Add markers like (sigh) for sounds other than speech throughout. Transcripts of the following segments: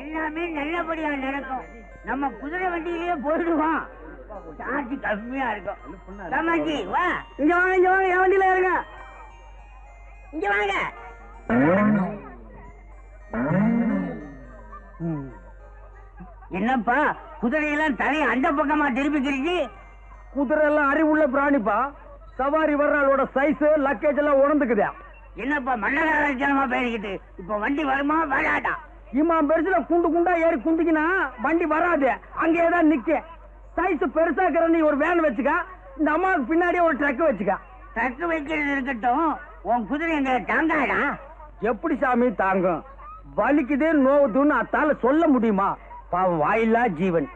எல்லாமே நல்லபடியா நடக்கும். நம்ம குதிரை வண்டியிலேயே போயிடுவோம். சார்ஜ் கம்மியா இருக்கும். தமாஜி வா. இங்க வாங்க இங்க வாங்க என் வண்டியில இருங்க. இங்க வாங்க. என்னப்பா குதிரையெல்லாம் தலையை அந்த பக்கமா திருப்பிக்கிறீங்க? குதிரை எல்லாம் அறிவுள்ள பிராணிப்பா. சவாரி வர்றாளோட சைஸ் லக்கேஜ் எல்லாம் உணர்ந்துக்குதா. என்னப்பா மன்னகராஜனமா பேசிக்கிட்டு இப்ப வண்டி வருமா வராதா? இம்மா பெருசுல குண்டு குண்டா ஏறி குந்திக்கினா வண்டி வராது. அங்கேயே தான் நிக்க. சைஸ் பெருசா இருக்கிற நீ ஒரு வேன் வச்சுக்க இந்த அம்மாவுக்கு பின்னாடியே ஒரு ட்ரக் வச்சுக்க. ட்ரக் வைக்கிறது இருக்கட்டும் உன் குதிரை எங்க தாங்காடா எப்படி சாமி தாங்கும்? வலிக்குது நோவுதுன்னு அத்தால சொல்ல முடியுமா? பாவம் வாயில்லா ஜீவன்.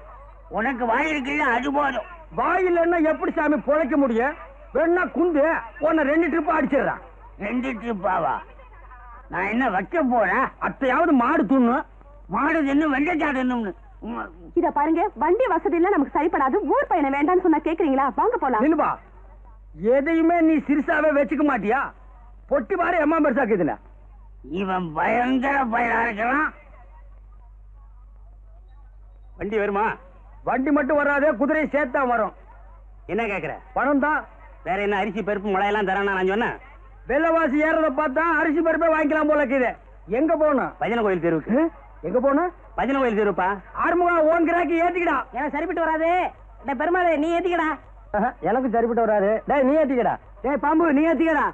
உனக்கு வாய் இருக்குல்ல அது போதும். வாயில்லைன்னா எப்படி சாமி பொழைக்க முடியும்? வேணா குந்து உன்னை ரெண்டு ட்ரிப் அடிச்சிடுறான். ரெண்டு ட்ரிப்பாவா நான் என்ன வைக்க போறேன்? அத்தையாவது மாடு தூணும் மாடு தின்னு வெண்டைக்காடு தின்னும்னு. உம், இத பாருங்க வண்டி வசதி எல்லாம் நமக்கு சரிப்படாது. ஊர் பயணம் வேண்டாம்னு சொன்னா கேக்குறீங்களா? வாங்க போலாம். நிலுபா எதையுமே நீ சிறுசாவே வச்சுக்க மாட்டியா? பொட்டி பாரு எம்மா பெருசாக்குதுல இவன் பயங்கர பயலா இருக்கலாம் வண்டி வருமா? வண்டி மட்டும் வராதே குதிரை சேர்த்தா வரும். என்ன கேக்குற? பணம் தான். வேற என்ன அரிசி பருப்பு முளையெல்லாம் தரானா நான் சொன்னேன்? வெள்ளவாசி ஏறத பார்த்தா அரிசி பருப்பே வாங்கிக்கலாம் போல இருக்குது. எங்க போகணும் பஜனை கோயில் தெருவுக்கு? எங்க போகணும் பஜனை கோயில் தெருப்பா ஆறுமுகம் ஓன் கிராக்கி ஏத்திக்கடா. எனக்கு சரிப்பட்டு வராது. பெருமாள் நீ ஏத்திக்கடா. எனக்கு சரிப்பட்டு வராது. டேய் நீ ஏத்திக்கடா. டேய் பாம்பு நீ ஏத்திக்கடா.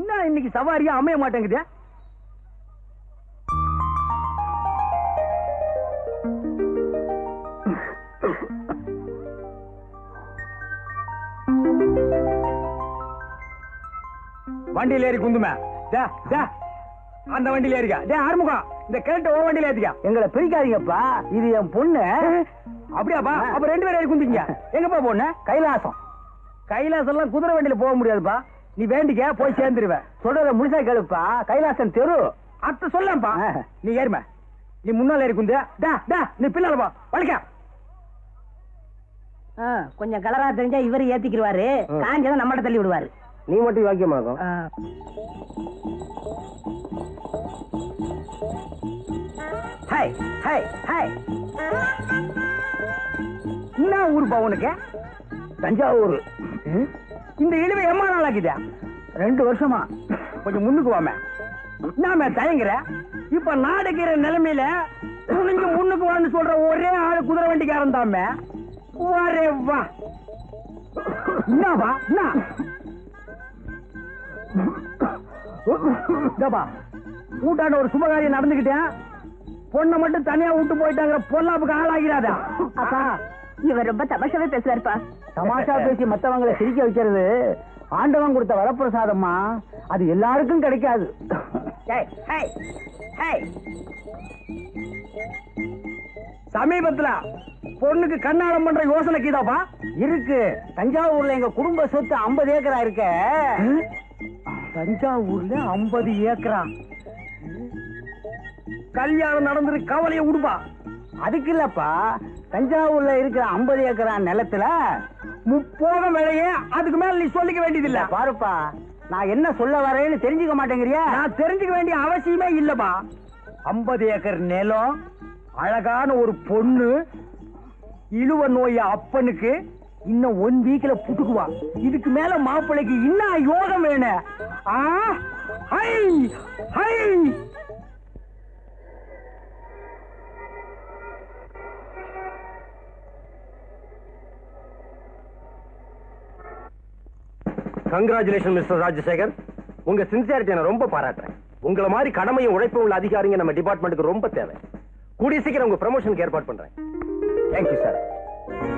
என்ன இன்னைக்கு சவாரியா அமைய மாட்டேங்குது? வண்டியில ஏறி குந்துமே. டே டே அந்த வண்டியில ஏறிக்கா. டே ஆறுமுகம் இந்த கேட்ட ஓ வண்டியில ஏத்திக்கா. எங்களை பிரிக்காதீங்கப்பா. இது என் பொண்ணு. அப்படியாப்பா? அப்ப ரெண்டு பேரும் ஏறி குந்திங்க. எங்கப்பா பொண்ணு? கைலாசம். கைலாசம் எல்லாம் குதிரை வண்டியில போக முடியாதுப்பா. நீ வேண்டிக்க போய் சேர்ந்துருவ. சொல்றத முழுசா கேளுப்பா. கைலாசம் தெரு. அத்த சொல்லப்பா. நீ ஏறும. நீ முன்னால ஏறி குந்து டா டா நீ பின்னால போ. வலிக்க. கொஞ்சம் கலரா தெரிஞ்சா இவரு ஏத்திக்கிடுவாரு. காஞ்சதை நம்மகிட்ட தள்ளி விடுவாரு நீ மட்டும் வாக்கியமாகும் ஹாய் ஹாய் ஹாய் என்ன ஊருப்பா உனக்கு? தஞ்சாவூர்? இந்த இழுவை எம்மா நாள் ஆக்குதா ரெண்டு வருஷமா. கொஞ்சம் முன்னுக்கு வாமே. நாம தயங்குற? இப்ப நாடுகிற நிலைமையில துணிஞ்சு முன்னுக்கு வான்னு சொல்ற ஒரே ஆளு குதிரை வண்டிக்காரன் தாமே வரே வா. என்னவா என்ன? கூட்டாண்ட ஒரு சுபகாரியம் நடந்துகிட்டேன் பொண்ணை மட்டும் தனியா விட்டு போயிட்டாங்கிற பொல்லாப்புக்கு ஆளாகிறாதா. அப்பா இவர் ரொம்ப தமாஷாவே பேசுறாருப்பா தமாஷா பேசி மத்தவங்களை சிரிக்க வைக்கிறது ஆண்டவன் கொடுத்த வரப்பிரசாதம்மா அது எல்லாருக்கும் கிடைக்காது. சமீபத்துல பொண்ணுக்கு கண்ணாடம் பண்ற யோசனை கீதாப்பா. இருக்கு தஞ்சாவூர்ல எங்க குடும்ப சொத்து 50 ஏக்கரா இருக்க. தஞ்சாவூர்ல 50 ஏக்கரா. கல்யாணம் நடந்துரு கவலையை விடுப்பா. அதுக்கு இல்லப்பா தஞ்சாவூர்ல இருக்கிற 50 ஏக்கரா நிலத்துல முப்போகம் விலையே அதுக்கு மேல நீ சொல்லிக்க வேண்டியது இல்ல பாருப்பா நான் என்ன சொல்ல வரேன்னு தெரிஞ்சுக்க மாட்டேங்கிறியா? நான் தெரிஞ்சுக்க வேண்டிய அவசியமே இல்லப்பா. 50 ஏக்கர் நிலம் அழகான ஒரு பொண்ணு இழுவ நோய் அப்பனுக்கு இன்னும் ஒன் வீக்ல புட்டுக்குவா. இதுக்கு மேல மாப்பிள்ளைக்கு இன்னும் யோகம் வேணும் ஆ? ஹை! ஹை! கங்க்ராச்சுலேஷன் மிஸ்டர் ராஜசேகர் உங்க சின்சியாரிட்டி நான் ரொம்ப பாராட்டுறேன். உங்களை மாதிரி கடமையும் உழைப்பும் உள்ள அதிகாரிங்க நம்ம டிபார்ட்மெண்ட்டுக்கு ரொம்ப தேவை. கூடிய சீக்கிரம் உங்க ப்ரமோஷனுக்கு ஏற்பாடு பண்றேன். தேங்க்யூ சார்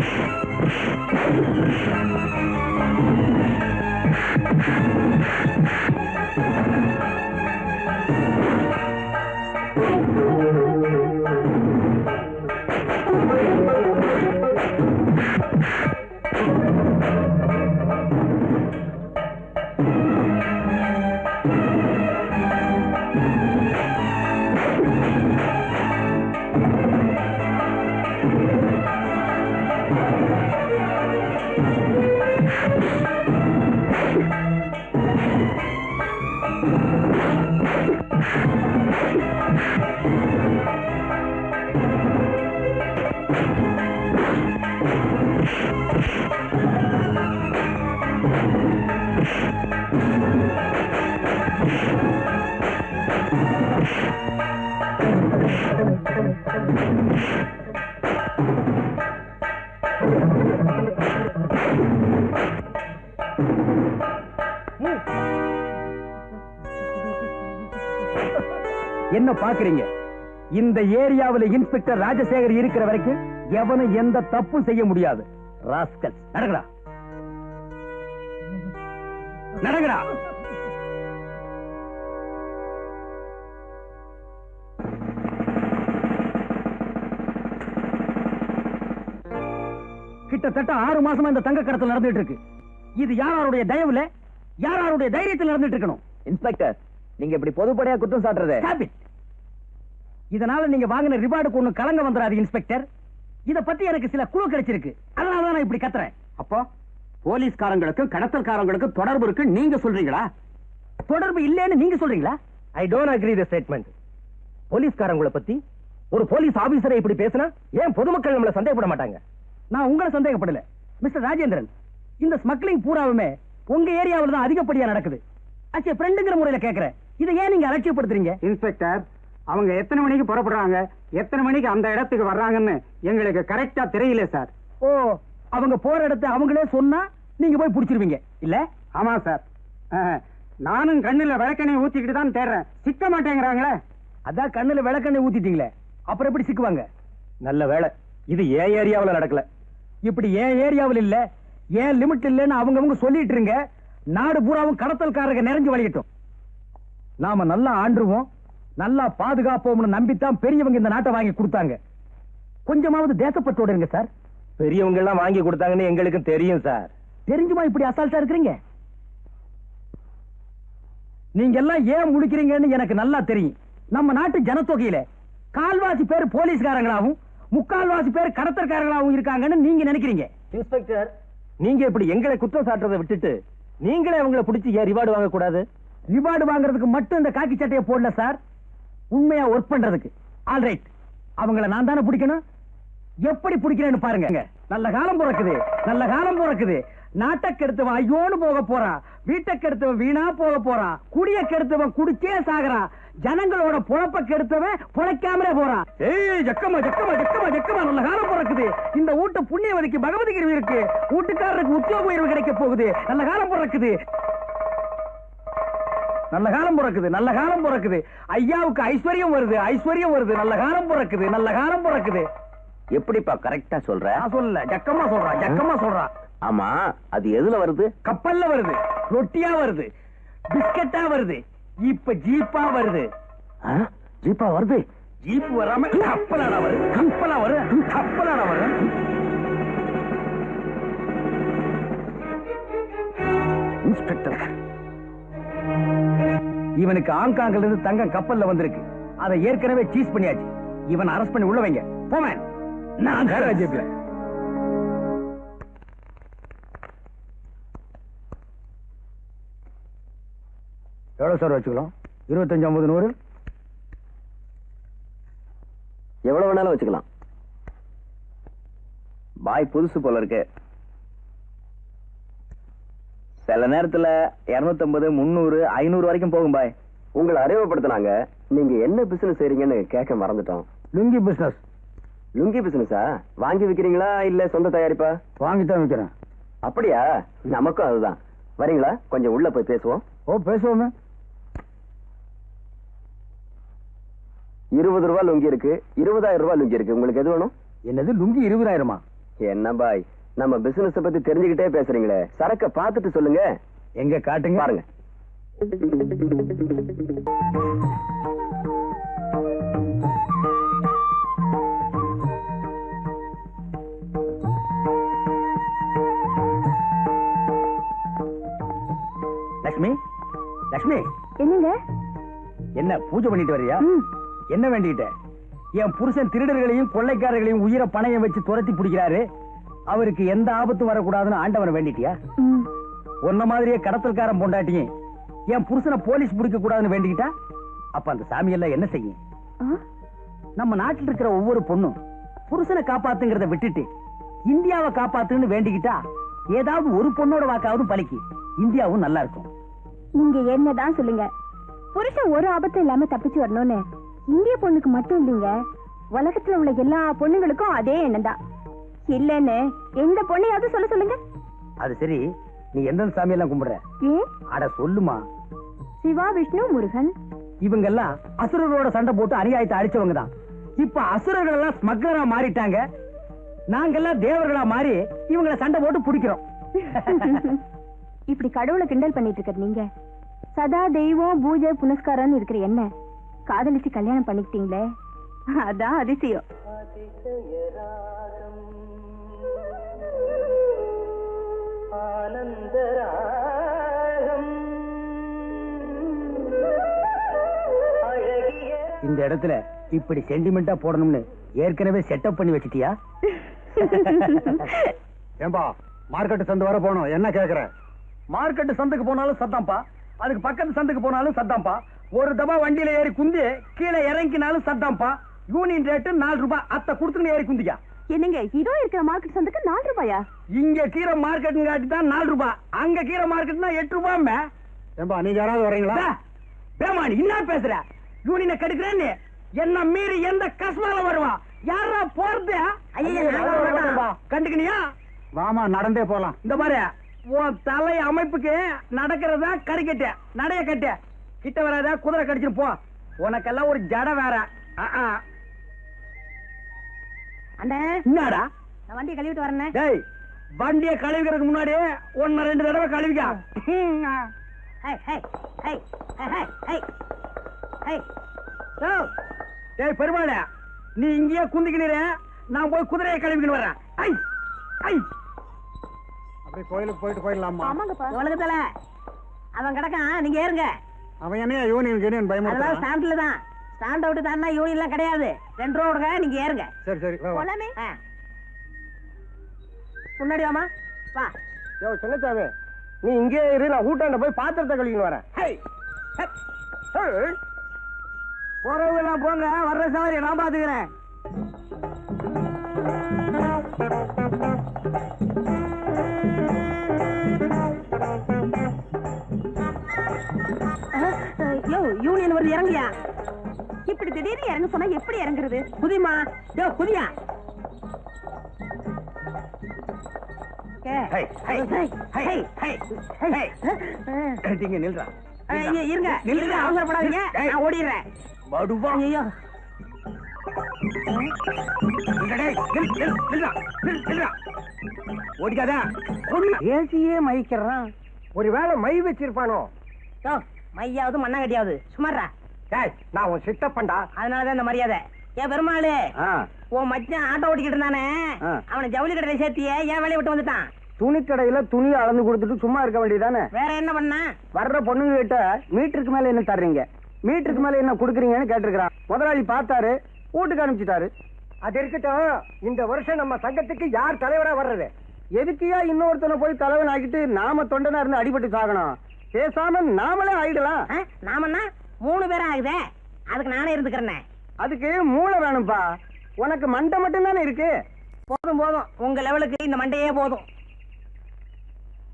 フフフフ。என்ன பாக்குறீங்க இந்த ஏரியாவில் இன்ஸ்பெக்டர் ராஜசேகர் இருக்கிற வரைக்கும் எவனும் எந்த தப்பும் செய்ய முடியாது. ராஸ்கல் நடக்கடா. நடக்கடா. கிட்டத்தட்ட ஆறு மாசமா இந்த தங்க கடத்தல் நடந்துட்டு இருக்கு. இது யாராருடைய தயவுல? யாராருடைய தைரியத்தில் நடந்துட்டு இருக்கணும்? இன்ஸ்பெக்டர் நீங்க இப்படி பொதுப்படையா குற்றம் சாட்டுறது. இதனால நீங்க வாங்கின ரிவார்டுக்கு ஒண்ணு கலங்க வந்துடாது இன்ஸ்பெக்டர். இத பத்தி எனக்கு சில குழு கிடைச்சிருக்கு. அதனால தான் நான் இப்படி கத்துறேன். அப்போ போலீஸ்காரங்களுக்கும் கடத்தல்காரங்களுக்கும் தொடர்பு இருக்கு நீங்க சொல்றீங்களா? தொடர்பு இல்லைன்னு நீங்க சொல்றீங்களா? I don't agree the statement போலீஸ்காரங்களை பத்தி ஒரு போலீஸ் ஆபீசரை இப்படி பேசினா ஏன் பொதுமக்கள் நம்மள சந்தேகப்பட மாட்டாங்க? நான் உங்களை சந்தேகப்படல. மிஸ்டர் ராஜேந்திரன் இந்த ஸ்மக்லிங் பூராவுமே உங்க ஏரியாவில் தான் அதிகப்படியா நடக்குது. அச்சே ஃப்ரெண்டுங்கிற முறையில கேக்குறேன். இதை ஏன் நீங்க அலட்சியப்படுத்துறீங்க? இன்ஸ்பெக்டர் அவங்க எத்தனை மணிக்கு புறப்படுறாங்க? எத்தனை மணிக்கு அந்த இடத்துக்கு வர்றாங்கன்னு எங்களுக்கு கரெக்டா தெரியல சார். ஓ அவங்க போற இடத்தை அவங்களே சொன்னா நீங்க போய் புடிச்சிருவீங்க இல்ல? ஆமா சார். நானும் கண்ணுல விளக்கெண்ணெய் ஊத்திக்கிட்டு தான் தேடுறேன். சிக்க மாட்டேங்கிறாங்களே? அதான் கண்ணுல விளக்கெண்ணெய் ஊத்திட்டீங்களே. அப்புறம் எப்படி சிக்குவாங்க? நல்ல வேலை. இது ஏன் ஏரியாவுல நடக்கல. இப்படி ஏன் ஏரியாவில் இல்ல ஏன் லிமிட் இல்லைன்னு அவங்கவங்க சொல்லிட்டு இருங்க. நாடு பூராவும் கடத்தல்காரங்க நிறைஞ்சு வழியட்டும். நாம நல்லா ஆண்டுருவோம் நல்லா பாதுகாப்போம்னு நம்பித்தான் பெரியவங்க இந்த நாட்டை வாங்கி கொடுத்தாங்க. கொஞ்சமாவது தேசப்பட்டோட இருங்க சார். பெரியவங்க எல்லாம் வாங்கி கொடுத்தாங்கன்னு எங்களுக்கும் தெரியும் சார். தெரிஞ்சுமா இப்படி அசால்ட்டா இருக்கிறீங்க? நீங்க எல்லாம் ஏன் முழிக்கிறீங்கன்னு எனக்கு நல்லா தெரியும். நம்ம நாட்டு ஜனத்தொகையில கால்வாசி பேர் போலீஸ்காரங்களாவும் முக்கால்வாசி பேர் கடத்தற்காரங்களாவும் இருக்காங்கன்னு நீங்க நினைக்கிறீங்க. இன்ஸ்பெக்டர் நீங்க இப்படி எங்களை குற்றம் சாட்டுறதை விட்டுட்டு நீங்களே அவங்கள பிடிச்சி ஏன் ரிவார்டு வாங்க கூடாது ரிவார்டு வாங்குறதுக்கு மட்டும் இந்த காக்கி சட்டையை போடல சார். உண்மையா ஒர்க் பண்றதுக்கு. ஆல் ரைட் அவங்கள நான் தானே பிடிக்கணும்? எப்படி பிடிக்கிறேன்னு பாருங்க. நல்ல காலம் பிறக்குது. நல்ல காலம் பிறக்குது. நாட்டை கெடுத்தவன் ஐயோன்னு போக போறான். வீட்டை கெடுத்தவன் வீணா போக போறான். குடிய கெடுத்தவன் குடிச்சே சாகுறான். ஜனங்களோட பொழப்ப கெடுத்தவன் பொழைக்காமலே போறான். ஏய் ஜக்கமா ஜக்கமா ஜக்கமா ஜக்கமா நல்ல காலம் பிறக்குது. இந்த வீட்டு புண்ணியவதிக்கு பகவதி கிருவி இருக்கு. வீட்டுக்காரருக்கு உத்தியோக உயர்வு கிடைக்க போகுது. நல்ல காலம் பிறக்குது. நல்ல காலம் பிறக்குது நல்ல காலம் பிறக்குது. ஐயாவுக்கு ஐஸ்வர்யம் வருது ஐஸ்வர்யம் வருது நல்ல காலம் பிறக்குது நல்ல காலம் பிறக்குது. எப்படிப்பா கரெக்டா சொல்ற? சொல்லல ஜக்கமா சொல்றான் ஜக்கமா சொல்றான் ஆமா அது எதுல வருது? கப்பல்ல வருது ரொட்டியா வருது பிஸ்கட்டா வருது இப்ப ஜீப்பா வருது? ஜீப்பா வருது? ஜீப் வராம கப்பலாடா வருது கப்பலா வரும் கப்பலாடா வரும் இன்ஸ்பெக்டர். இவனுக்கு ஆங்காங்ல இருந்து தங்கம் கப்பல்ல வந்திருக்கு. அதை ஏற்கனவே சீஸ் பண்ணியாச்சு. இவன் அரெஸ்ட் பண்ணி உள்ள வைங்க. போவேன். நான் எவ்வளவு சார் வச்சுக்கலாம்? இருபத்தஞ்சு ஐம்பது நூறு? எவ்வளவு வேணாலும் வச்சுக்கலாம். பாய் புதுசு போல இருக்கு. சில நேரத்துல 250 முந்நூறு ஐநூறு வரைக்கும் போகும் பாய். உங்களை அறிமுகப்படுத்தினாங்க. நீங்க என்ன பிசினஸ் செய்றீங்கன்னு கேட்க மறந்துட்டோம். லுங்கி பிசினஸ் லுங்கி பிசினஸா வாங்கி விக்கிறீங்களா இல்ல சொந்த தயாரிப்பா? வாங்கித்தான் விற்கிறேன் அப்படியா? நமக்கும் அதுதான். வரீங்களா? கொஞ்சம் உள்ள போய் பேசுவோம். ஓ பேசுவோமே. இருபது ரூபாய் லுங்கி இருக்கு. இருபதாயிரம் ரூபாய் லுங்கி இருக்கு. உங்களுக்கு எது வேணும்? என்னது லுங்கி இருபதாயிரமா? என்ன பாய்? நம்ம பிசினஸ் பத்தி தெரிஞ்சுக்கிட்டே பேசுறீங்களே. சரக்க பார்த்துட்டு சொல்லுங்க. எங்க காட்டுங்க? பாருங்க. லட்சுமி லட்சுமி என்னங்க? என்ன பூஜை பண்ணிட்டு வரியா. என்ன வேண்டிக்கிட்ட? என் புருஷன் திருடர்களையும் கொள்ளைக்காரர்களையும் உயிரை பணையம் வச்சு துரத்தி பிடிக்கிறாரு. அவருக்கு எந்த ஆபத்தும் வரக்கூடாதுன்னு ஆண்டவனை வேண்டிட்டியா. உன்ன மாதிரியே கடத்தல்காரன் பொண்டாட்டியும் என் புருஷனை போலீஸ் பிடிக்க கூடாதுன்னு வேண்டிக்கிட்டா? அப்ப அந்த சாமி எல்லாம் என்ன செய்யும்? நம்ம நாட்டில் இருக்கிற ஒவ்வொரு பொண்ணும் புருஷனை காப்பாத்துங்கிறத விட்டுட்டு இந்தியாவை காப்பாத்துன்னு வேண்டிக்கிட்டா ஏதாவது ஒரு பொண்ணோட வாக்காவது பலிக்கு. இந்தியாவும் நல்லா இருக்கும். நீங்க என்னதான் சொல்லுங்க. புருஷன் ஒரு ஆபத்தும் இல்லாம தப்பிச்சு வரணும்னு இந்திய பொண்ணுக்கு மட்டும் இல்லைங்க. உலகத்துல உள்ள எல்லா பொண்ணுங்களுக்கும் அதே எண்ணம் தான் இல்லன்னு எந்த பொண்ணையாவது சொல்ல சொல்லுங்க. அது சரி நீ எந்த சாமியெல்லாம் கும்பிடுற? ஏன் அட சொல்லுமா. சிவா விஷ்ணு முருகன். இவங்க எல்லாம் அசுரரோட சண்டை போட்டு அநியாயத்தை அடிச்சவங்க தான். இப்ப அசுரர்கள் எல்லாம் ஸ்மக்லரா மாறிட்டாங்க. நாங்கெல்லாம் தேவர்களா மாறி இவங்கள சண்டை போட்டு பிடிக்கிறோம். (laughs) இப்படி கடவுளை கிண்டல் பண்ணிட்டு இருக்க நீங்க சதா தெய்வம் பூஜை புனஸ்காரம்னு இருக்கிற என்ன? காதலிச்சு கல்யாணம் பண்ணிக்கிட்டீங்களே? அதான் அதிசயம். இந்த இடத்துல இப்படி சென்டிமெண்டா போடணும்னு ஏற்கனவே செட்டப் பண்ணி வச்சிட்டியா? ஏம்பா மார்க்கெட் சந்து வர போனோம். என்ன கேக்குற? மார்க்கெட் சந்துக்கு போனாலும் சத்தம்ப்பா அதுக்கு பக்கத்து சந்துக்கு போனாலும் சத்தாம்பா ஒரு தபா வண்டியில ஏறி குந்தி கீழே இறங்கினாலும் சத்தம்ப்பா யூனியன் ரேட்டு நாலு ரூபாய். அத்தை கொடுத்துன்னு ஏறி குந்திக்கா. என்னங்க இதோ இருக்கிற மார்க்கெட் சந்துக்கு நாலு ரூபாயா? இங்க கீரை மார்க்கெட் காட்டி தான் நாலு ரூபாய் அங்க கீரை மார்க்கெட்னா எட்டு ரூபாய் ஏம்பா நீங்க யாராவது வரீங்களா பேமானி என்ன பேசுற? யூனியனை கெடுக்கிறேன்னு. என்ன மீறி எந்த கஸ்மால வருவா யாரா போறது? கண்டுக்கணியா வாமா நடந்தே போலாம். இந்த மாதிரி உன் தலை அமைப்புக்கு நடக்கிறதா கடிக்கட்டு நடைய கட்டு கிட்ட வராத குதிரை கடிச்சிட்டு போ. உனக்கெல்லாம் ஒரு ஜட வேற. ஆ, ஆ. அண்ணே. என்னடா? நான் வண்டியை கழுவிட்டு வரேன் டேய் வண்டியை கழுவிக்கிறதுக்கு முன்னாடி ஒன்னு ரெண்டு தடவை கழுவிக்கா. ஹை ஹை ஹை ஹை ஹை ஹை. ஓ, டேய் பெருமாளே நீ இங்கேயே குந்திக்கினீரே. நான் போய் குதிரையை கழுவிக்கின்னு வரேன் ஐ ஐ. அப்படியே கோயிலுக்கு போயிட்டு போயிடலாமா ஆமாங்கப்பா. உலகத்துல அவன் கிடக்கான். நீங்க ஏறுங்க. அவன் என்ன யூனியன் யூனியன் அதெல்லாம் பயமுறுத்தான் ஸ்டாண்ட்ல தான். ஸ்டாண்ட் அவுட் தானா யூனியன்லாம் கிடையாது. ரெண்டு ரூபா விடுங்க நீங்க ஏறுங்க. சரி சரி. போலாமே. ஆ. முன்னாடி வாமா. வா. யோ சின்னச்சாமி நீ இங்கே இரு நான் ஊட்டாண்ட போய் பாத்திரத்தை கழுவின்னு வரேன். ஹை, ஹை, ஹை. போறவங்க எல்லாம் போங்க வர்ற சவாரி நான் பாத்துக்கிறேன். யோ யூனியன் வருது இறங்குயா இப்படி திடீர்னு இறங்க சொன்னா எப்படி இறங்குறது? குதிமா. யோ குதியா. ஏ, ஹை, ஹை, ஹை, ஹை, ஹை, ஹை, ஹை. ஆ. இங்க நில்றா. இருங்க. இருங்க அவசரப்படாதீங்க. நான் ஓடிடுறேன். படுவா ஐயோ ஓடிக்காதா. ஏசியே மயிக்கிறான். ஒருவேளை மை வச்சிருப்பானோ? மையாவது மண்ணாங்கட்டியாவது. சுமாரா நான் உன் சித்தப்பண்டா அதனாலதான் இந்த மரியாதை. ஏன் பெருமாளு ஆ, உன் மச்சான் ஆட்டோ ஓட்டிக்கிட்டு இருந்தானே. அவனை ஜவுளி கடையில சேர்த்தியே ஏன் வேலையை விட்டு வந்துட்டான்? துணிக்கடையில துணி அளந்து கொடுத்துட்டு சும்மா இருக்க வேண்டியதானே வேற என்ன பண்ணா? வர்ற பொண்ணுங்க கிட்ட மீட்டருக்கு மேல என்ன தர்றீங்க? மீட்டருக்கு மேல என்ன குடுக்குறீங்கன்னு கேட்டிருக்கிறான். முதலாளி பார்த்தாரு வீட்டுக்கு அனுப்பிச்சிட்டாரு. அது இருக்கட்டும். இந்த வருஷம் நம்ம சங்கத்துக்கு யார் தலைவரா வர்றது? எதுக்குயா இன்னொருத்தனை போய் தலைவன் ஆக்கிட்டு நாம தொண்டனா இருந்து அடிபட்டு சாகணும்? பேசாம நாமளே ஆயிடலாம். ஆ, நாமன்னா? மூணு பேரும் ஆகுதே அதுக்கு நானே இருந்துக்கிறேன். அதுக்கு மூளை வேணும்பா. உனக்கு மண்டை மட்டும் தானே இருக்கு? போதும் போதும். உங்க லெவலுக்கு இந்த மண்டையே போதும்.